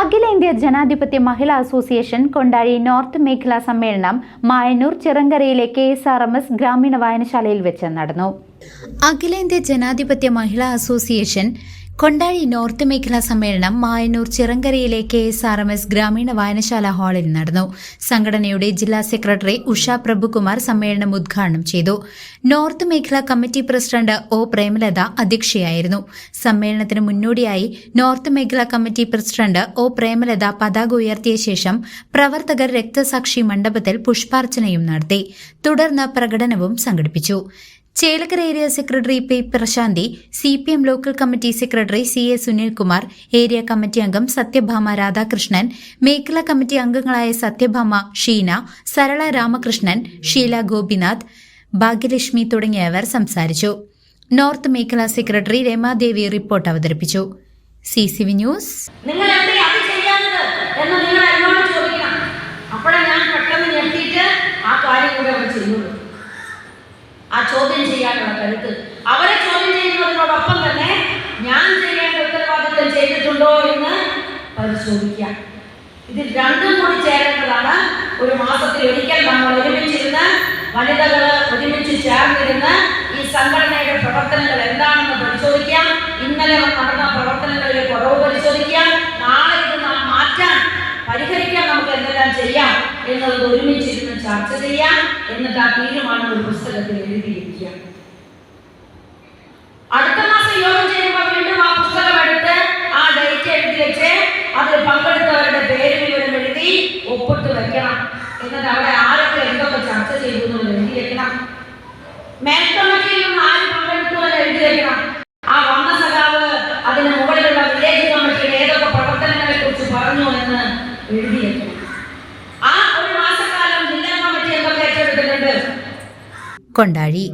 അഖിലേന്ത്യാ ജനാധിപത്യ മഹിളാ association Kondazhy north മേഖലാ സമ്മേളനം Mayannur ചിറങ്കരയിലെ K S R M S ഗ്രാമീണ വായനശാലയിൽ വെച്ച് നടന്നു. അഖിലേന്ത്യാ ജനാധിപത്യ മഹിളാ അസോസിയേഷൻ കൊണ്ടാഴി നോർത്ത് മേഖലാ സമ്മേളനം Mayannur ചിറങ്കരയിലെ K S R M S ഗ്രാമീണ വായനശാല ഹാളിൽ നടന്നു. സംഘടനയുടെ ജില്ലാ സെക്രട്ടറി ഉഷ പ്രഭുകുമാർ സമ്മേളനം ഉദ്ഘാടനം ചെയ്തു. നോർത്ത് മേഖലാ കമ്മിറ്റി പ്രസിഡന്റ് ഒ പ്രേമലത അധ്യക്ഷയായിരുന്നു. സമ്മേളനത്തിന് മുന്നോടിയായി നോർത്ത് മേഖലാ കമ്മിറ്റി പ്രസിഡന്റ് ഒ പ്രേമലത പതാക ഉയർത്തിയ ശേഷം പ്രവർത്തകർ രക്തസാക്ഷി മണ്ഡപത്തിൽ പുഷ്പാർച്ചനയും നടത്തി. തുടർന്ന് പ്രകടനവും സംഘടിപ്പിച്ചു. Chelakkara area secretary P Prashanthi C P M local committee secretary C A Sunilkumar area committee അംഗം സത്യഭാമ രാധാകൃഷ്ണൻ മേഖലാ കമ്മിറ്റി അംഗങ്ങളായ സത്യഭാമ ഷീന സരള രാമകൃഷ്ണൻ ഷീല ഗോപിനാഥ് ഭാഗ്യലക്ഷ്മി തുടങ്ങിയവർ സംസാരിച്ചു. നോർത്ത് മേഖലാ സെക്രട്ടറി രമാദേവി റിപ്പോർട്ട് അവതരിപ്പിച്ചു. C C V news. ആ ചോദ്യം ചെയ്യാനുള്ള കരുത്ത്. അവരെ ചോദ്യം ചെയ്യുന്നതിനോടൊപ്പം തന്നെ ഞാൻ ചെയ്യേണ്ട ഉത്തരവാദിത്വം ചെയ്തിട്ടുണ്ടോ എന്ന് പരിശോധിക്കാം. ഇത് രണ്ടും കൂടി ചേരേണ്ടതാണ്. ഒരു മാസത്തിൽ ഒരിക്കൽ നമ്മൾ ഒരുമിച്ചിരുന്ന് വനിതകൾ ഒരുമിച്ച് ചേർന്നിരുന്ന് ഈ സംഘടനയുടെ പ്രവർത്തനങ്ങൾ ചർച്ച ചെയ്യാം എന്നിട്ട് ആ തീരുമാനം ഒരു പുസ്തകത്തിൽ എഴുതിയിരിക്കുക അടുത്ത മാസം യോഗം ചെയ്യുമ്പോൾ വീണ്ടും ആ പുസ്തകം എടുത്ത് ആ ഡേറ്റ് എഴുതി വെച്ച് അതിൽ പങ്കെടുത്തവരുടെ പേര് വിവരം എഴുതി ഒപ്പിട്ട് വെക്കണം. എന്നിട്ട് അവിടെ ആരൊക്കെ എന്തൊക്കെ ചർച്ച ചെയ്തു എഴുതി വെക്കണം. മേൽക്കമ്മിറ്റിയിൽ നിന്ന് ആര് പങ്കെടുത്തു എന്ന് എഴുതി വെക്കണം ആ വന്ന സഖാവ് അതിന് മുകളിലുള്ള വില്ലേജ് കമ്മിറ്റിയുടെ ഏതൊക്കെ പ്രവർത്തനങ്ങളെ കുറിച്ച് പറഞ്ഞു എന്ന് എഴുതി വെക്കണം ആ ഒരു മാസക്കാലം ജില്ലാ കമ്മിറ്റി എന്തൊക്കെ ഏറ്റെടുത്തിട്ടുണ്ട് കൊണ്ടാഴി